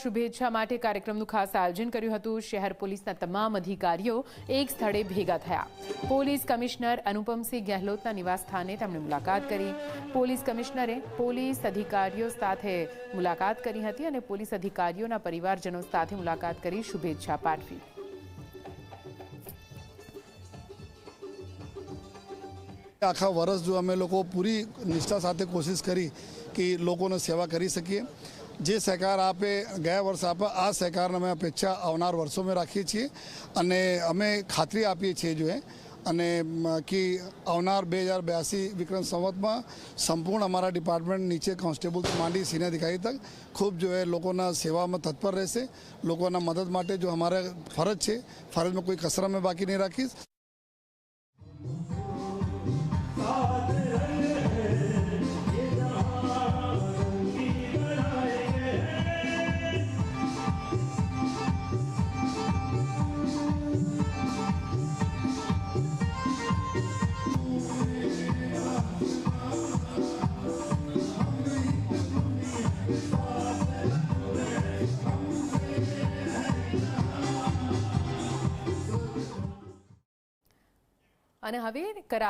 શુભેચ્છા માટે કાર્યક્રમનો ખાસ આયોજન કર્યો હતો શહેર પોલીસના તમામ અધિકારીઓ એક સ્થળે ભેગા થયા પોલીસ કમિશનર અનુપમસિંહ ગહેલોતના નિવાસ стане તેમણે મુલાકાત કરી પોલીસ કમિશનરે પોલીસ અધિકારીઓ સાથે મુલાકાત કરી હતી અને પોલીસ અધિકારીઓના પરિવારજનો સાથે મુલાકાત કરી શુભેચ્છાઓ પાઠવી આખા વર્ષ જો અમે લોકો પૂરી નિષ્ઠા સાથે કોશિશ કરી કે લોકોને સેવા કરી સકીએ જે સહકાર આપે ગયા વર્ષ આપે આ સહકારને અમે અપેક્ષા આવનાર વર્ષોમાં રાખીએ છીએ અને અમે ખાતરી આપીએ છીએ જોઈએ અને કે આવનાર બે હજાર બ્યાસી વિક્રમ સંવતમાં સંપૂર્ણ અમારા ડિપાર્ટમેન્ટ નીચે કોન્સ્ટેબલ માંડી સિનિયર અધિકારી તક ખૂબ જો લોકોના સેવામાં તત્પર રહેશે લોકોના મદદ માટે જો અમારે ફરજ છે ફરજમાં કોઈ કસર અમે બાકી નહીં રાખીશ हम करा